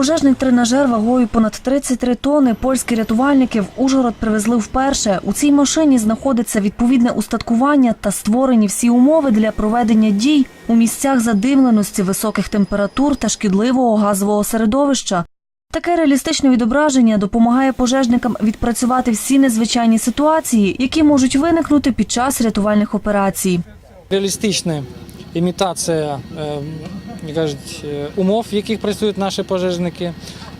Пожежний тренажер вагою понад 33 тонни польські рятувальники в Ужгород привезли вперше. У цій машині знаходиться відповідне устаткування та створені всі умови для проведення дій у місцях задимленості, високих температур та шкідливого газового середовища. Таке реалістичне відображення допомагає пожежникам відпрацювати всі незвичайні ситуації, які можуть виникнути під час рятувальних операцій. реалістична імітація е, кажуть, е, умов, в яких працюють наші пожежники.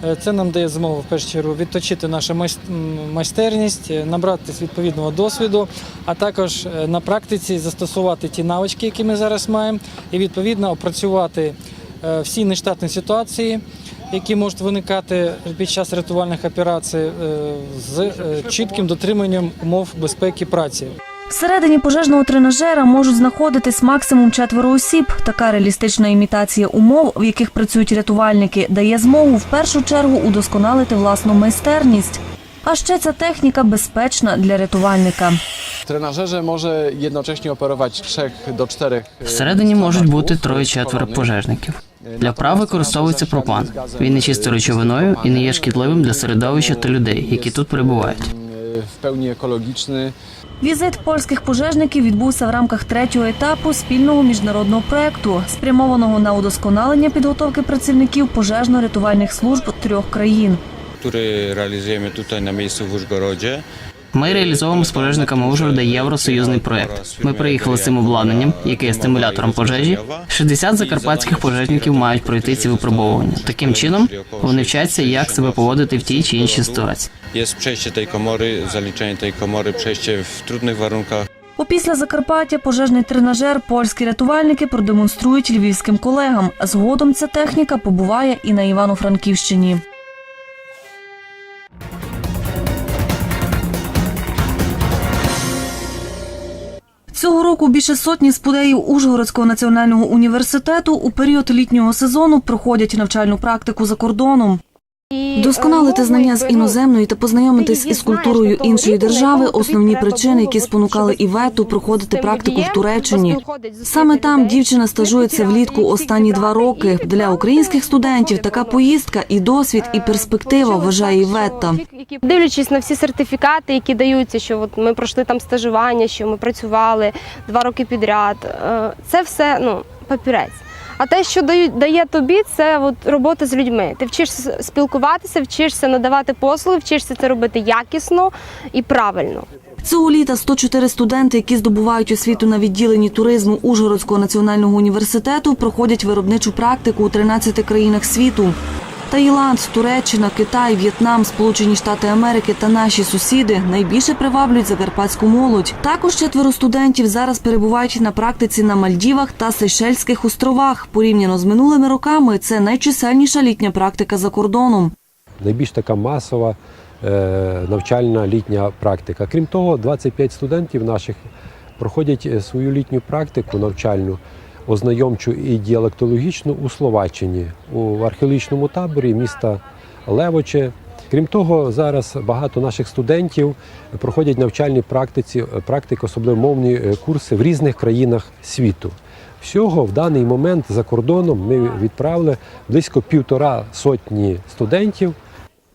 Е, Це нам дає змогу в першу чергу відточити нашу майстерність, набратися відповідного досвіду, а також на практиці застосувати ті навички, які ми зараз маємо, і відповідно опрацювати всі нештатні ситуації, які можуть виникати під час рятувальних операцій з чітким дотриманням умов безпеки праці. Всередині пожежного тренажера можуть знаходитись максимум четверо осіб. Така реалістична імітація умов, в яких працюють рятувальники, дає змогу в першу чергу удосконалити власну майстерність. А ще ця техніка безпечна для рятувальника. Trenażerze może jednocześnie operować 3 do 4 Всередині можуть бути троє-четверо пожежників. Для вправ використовується пропан. Він не чисто речовиною і не є шкідливим для середовища та людей, які тут перебувають. W pełni ekologiczny. Візит польських пожежників відбувся в рамках третього етапу спільного міжнародного проекту, спрямованого на удосконалення підготовки працівників пожежно-рятувальних служб трьох країн. który реалізуємо тут на місці в Użgorodzie. Ми реалізовуємо з пожежниками Ужгорода євросоюзний проект. Ми приїхали з цим обладнанням, яке є стимулятором пожежі. 60 закарпатських пожежників мають пройти ці випробовування. Таким чином вони вчаться, як себе поводити в тій чи іншій ситуації. Jest przejście tej komory, zaliczenie tej komory, przejście w trudnych warunkach. Опісля Закарпаття пожежний тренажер польські рятувальники продемонструють львівським колегам. Згодом ця техніка побуває і на Івано-Франківщині. Цього року більше сотні спудеїв Ужгородського національного університету у період літнього сезону проходять навчальну практику за кордоном. Вдосконалити знання з іноземної та познайомитись із культурою іншої держави основні причини, які спонукали Івету проходити практику в Туреччині. Саме там дівчина стажується влітку останні два роки. Для українських студентів така поїздка і досвід, і перспектива вважає Іветта. Дивлячись на всі сертифікати, які даються, що от ми пройшли там стажування, що ми працювали два роки підряд. е, Це все ну папірець. А те, що дає тобі, це от робота з людьми. Ти вчишся спілкуватися, вчишся надавати послуги, вчишся це робити якісно і правильно. Цього літа 104 студенти, які здобувають освіту на відділенні туризму Ужгородського національного університету, проходять виробничу практику у 13 країнах світу. Таїланд, Туреччина, Китай, В'єтнам, Сполучені Штати Америки та наші сусіди найбільше приваблюють закарпатську молодь. Також четверо студентів зараз перебувають на практиці на Мальдівах та Сейшельських островах. Порівняно з минулими роками, це найчисельніша літня практика за кордоном. найбільш така масова е, навчальна літня практика. Крім того, 25 студентів наших проходять е, свою літню практику навчальну, ознайомчу і діалектологічну у Словаччині у археологічному таборі міста Левоче. Крім того, зараз багато наших студентів проходять навчальні практиці, практики, особливо мовні е, курси в різних країнах світу. Всього в даний момент за кордоном ми відправили близько півтора сотні студентів.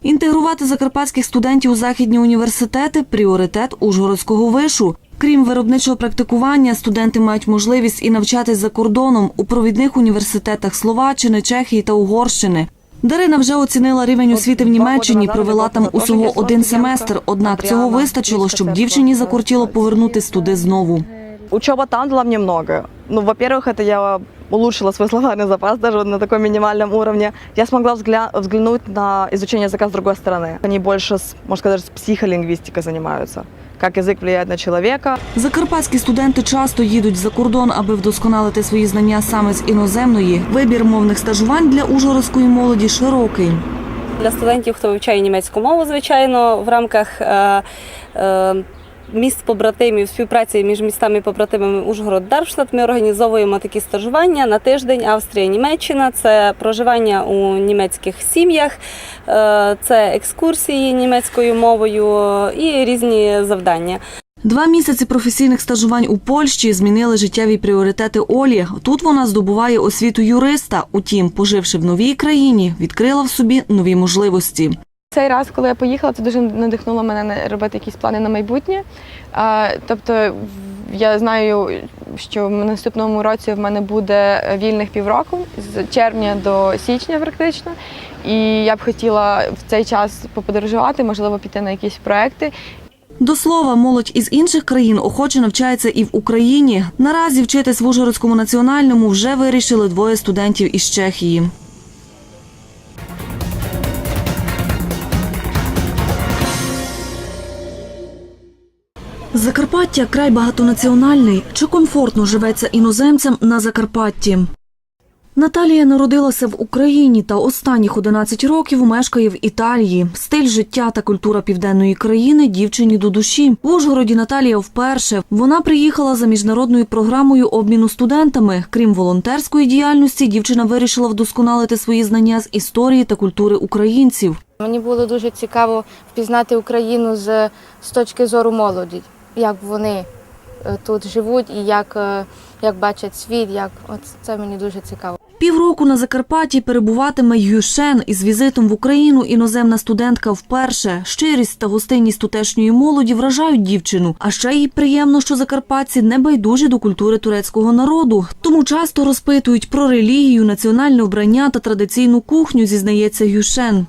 Інтегрувати закарпатських студентів у західні університети пріоритет Ужгородського вишу. Крім виробничого практикування, студенти мають можливість і навчатись за кордоном у провідних університетах Словаччини, Чехії та Угорщини. Дарина вже оцінила рівень освіти в Німеччині, провела там усього один семестр. Однак цього вистачило, щоб дівчині закортіло повернутись туди знову. Учеба там дала мне много. Ну, во-первых, это я улучшила свой словарный запас даже вот на таком минимальном уровне. Я смогла взгля- взглянуть на изучение языка с другой стороны. Они больше, с, можно сказать, с психолингвистикой занимаются. Как язик впливає на чоловіка. Закарпатські студенти часто їдуть за кордон, аби вдосконалити свої знання саме з іноземної. Вибір мовних стажувань для ужгородської молоді широкий. Для студентів, хто вивчає німецьку мову, звичайно, в рамках е, е, міст побратимів, співпраці між містами побратимами Ужгород Дармштадт ми організовуємо такі стажування на тиждень Австрія, Німеччина. Це проживання у німецьких сім'ях, е, це екскурсії німецькою мовою і різні завдання. Два місяці професійних стажувань у Польщі змінили життєві пріоритети Олі. Тут вона здобуває освіту юриста. Утім, поживши в новій країні, відкрила в собі нові можливості. Цей раз, коли я поїхала, це дуже надихнуло мене робити якісь плани на майбутнє. А, Тобто я знаю, що в наступному році в мене буде вільних півроку з червня до січня, практично. І я б хотіла в цей час поподорожувати, можливо, піти на якісь проекти. До слова, молодь із інших країн охоче навчається і в Україні. Наразі вчитись в Ужгородському національному вже вирішили двоє студентів із Чехії. Закарпаття край багатонаціональний. Чи комфортно живеться іноземцям на Закарпатті? Наталія народилася в Україні та останніх 11 років мешкає в Італії. Стиль життя та культура південної країни дівчині до душі. В Ужгороді Наталія вперше. Вона приїхала за міжнародною програмою обміну студентами. Крім волонтерської діяльності, дівчина вирішила вдосконалити свої знання з історії та культури українців. Мені було дуже цікаво впізнати Україну з, з точки зору молоді, як вони е, тут живуть і як, е, як бачать світ, як от це мені дуже цікаво. Півроку на Закарпатті перебуватиме Юшен. Із візитом в Україну іноземна студентка вперше. Щирість та гостинність тутешньої молоді вражають дівчину. А ще їй приємно, що закарпатці не байдужі до культури турецького народу. Тому часто розпитують про релігію, національне вбрання та традиційну кухню, зізнається Юшен.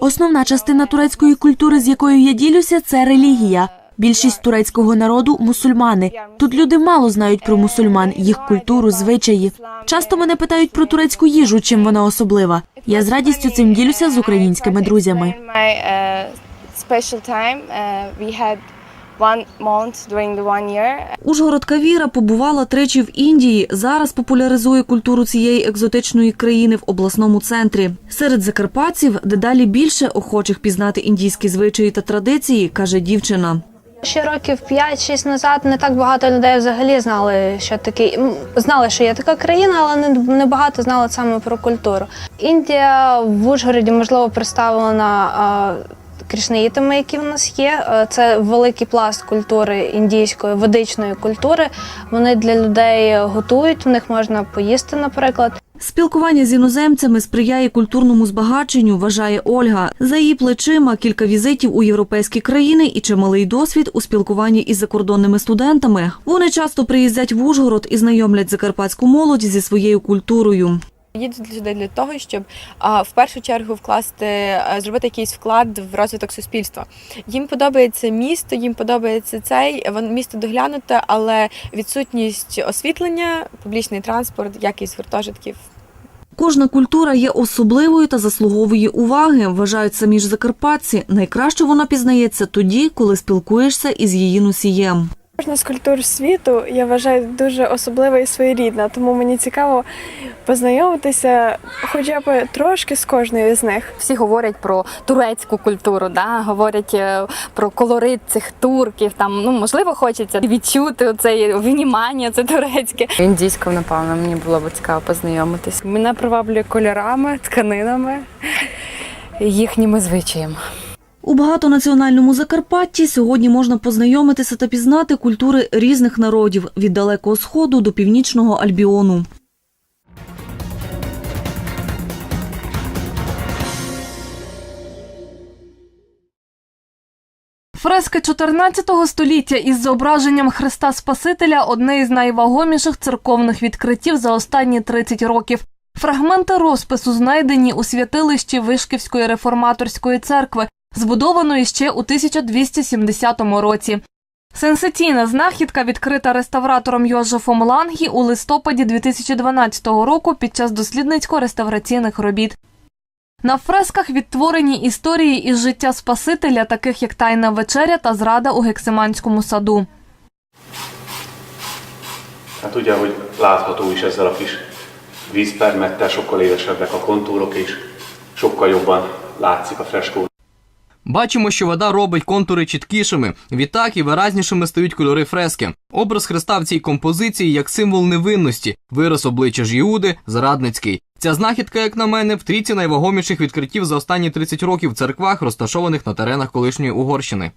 Основна частина турецької культури, з якою я ділюся, це релігія. Більшість турецького народу мусульмани. Тут люди мало знають про мусульман, їх культуру, звичаї. Часто мене питають про турецьку їжу, чим вона особлива. Я з радістю цим ділюся з українськими друзями. Ужгородка Віра побувала тричі в Індії. Зараз популяризує культуру цієї екзотичної країни в обласному центрі. Серед закарпатців дедалі більше охочих пізнати індійські звичаї та традиції, каже дівчина. Ще років 5-6 назад не так багато людей взагалі знали, що такий м, знали, що є така країна, але не, не багато знали саме про культуру. Індія в Ужгороді можливо представлена а, крішнаїтами, які в нас є. Е, Це великий пласт культури індійської ведичної культури. Вони для людей готують, в них можна поїсти, наприклад. Спілкування з іноземцями сприяє культурному збагаченню, вважає Ольга. За її плечима кілька візитів у європейські країни і чималий досвід у спілкуванні із закордонними студентами. Вони часто приїздять в Ужгород і знайомлять закарпатську молодь зі своєю культурою. Їдуть сюди для того, щоб в першу чергу вкласти, зробити якийсь вклад в розвиток суспільства. Їм подобається місто, їм подобається цей місто доглянуте, але відсутність освітлення, публічний транспорт, якість гуртожитків Кожна культура є особливою та заслуговує уваги, вважають самі ж закарпатці. Найкраще вона пізнається тоді, коли спілкуєшся із її носієм. Кожна з культур світу я вважаю дуже особлива і своєрідна, тому мені цікаво познайомитися хоча б трошки з кожною з них. Всі говорять про турецьку культуру, да? говорять е, про колорит цих турків. Там ну можливо хочеться відчути це внімання, це турецьке. Індійською, напевно, мені було б цікаво познайомитись. Мене приваблює кольорами, тканинами, їхніми звичаями. У багатонаціональному Закарпатті сьогодні можна познайомитися та пізнати культури різних народів від далекого сходу до північного Альбіону. Фрески 14 століття із зображенням Христа Спасителя одне із найвагоміших церковних відкриттів за останні 30 років. Фрагменти розпису знайдені у святилищі Вишківської реформаторської церкви, збудованої ще у 1270 році. Сенсаційна знахідка відкрита реставратором Йожефом Лангі у листопаді 2012 року під час дослідницько-реставраційних робіт. На фресках відтворені історії із життя Спасителя, таких як Тайна вечеря та зрада у Гексиманському саду. Hát ugye, hogy látható is ezzel a kis vízpermettel sokkal élesebbek a kontúrok, és sokkal jobban látszik. Бачимо, що вода робить контури чіткішими, відтак і виразнішими стають кольори фрески. Образ Христа в цій композиції як символ невинності, вираз обличчя ж Іуди, зрадницький. Ця знахідка, як на мене, в трійці найвагоміших відкриттів за останні 30 років в церквах, розташованих на теренах колишньої Угорщини.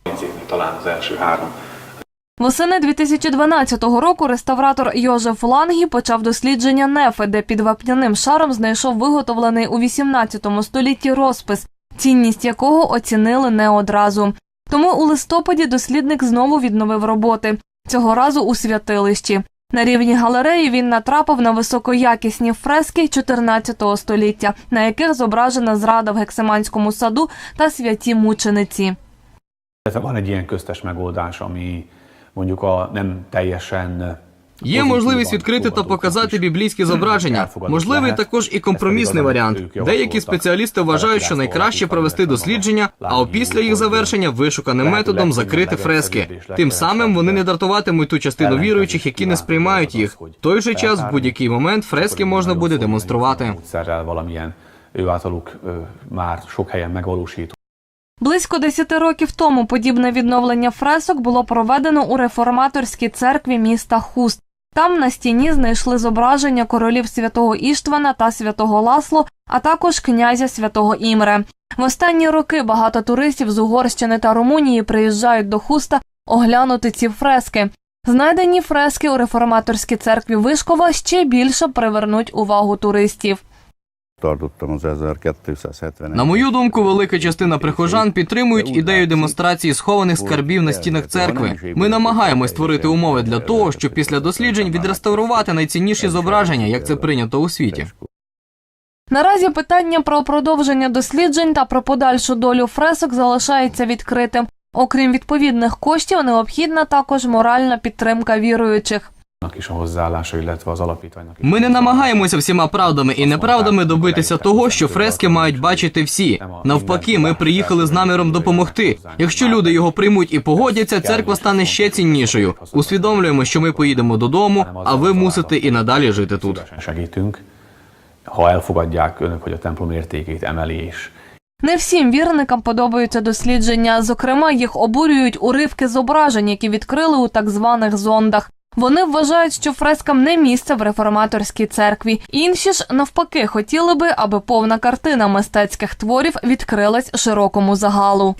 Восени 2012 року реставратор Йожеф Лангі почав дослідження нефи, де під вапняним шаром знайшов виготовлений у 18 столітті розпис, цінність якого оцінили не одразу. Тому у листопаді дослідник знову відновив роботи, цього разу у святилищі. На рівні галереї він натрапив на високоякісні фрески 14 століття, на яких зображена зрада в гексиманському саду та святі мучениці. Van egy ilyen köztes megoldás, ami mondjuk a nem Є можливість відкрити та показати біблійські зображення. Можливий також і компромісний варіант. Деякі спеціалісти вважають, що найкраще провести дослідження, а опісля їх завершення вишуканим методом закрити фрески. Тим самим вони не дратуватимуть ту частину віруючих, які не сприймають їх. В той же час, в будь-який момент, фрески можна буде демонструвати. Близько 10 років тому подібне відновлення фресок було проведено у реформаторській церкві міста Хуст. Там на стіні знайшли зображення королів святого Іштвана та святого Ласло, а також князя святого Імре. В останні роки багато туристів з Угорщини та Румунії приїжджають до Хуста оглянути ці фрески. Знайдені фрески у реформаторській церкві Вишкова ще більше привернуть увагу туристів. На мою думку, велика частина прихожан підтримують ідею демонстрації схованих скарбів на стінах церкви. Ми намагаємось створити умови для того, щоб після досліджень відреставрувати найцінніші зображення, як це прийнято у світі. Наразі питання про продовження досліджень та про подальшу долю фресок залишається відкритим. Окрім відповідних коштів, необхідна також моральна підтримка віруючих. Is a hozzáállása, illetve az alapítványnak. Ми не намагаємося всіма правдами і неправдами добитися того, що фрески мають бачити всі. Навпаки, ми приїхали з наміром допомогти. Якщо люди його приймуть і погодяться, церква стане ще ціннішою. Усвідомлюємо, що ми поїдемо додому, а ви мусите і надалі жити тут. Ha elfogadják önök, hogy a templom értékét emeli és Не всім вірникам подобаються дослідження. Зокрема, їх обурюють уривки зображень, які відкрили у так званих зондах. Вони вважають, що фрескам не місце в реформаторській церкві. Інші ж навпаки хотіли би, аби повна картина мистецьких творів відкрилась широкому загалу.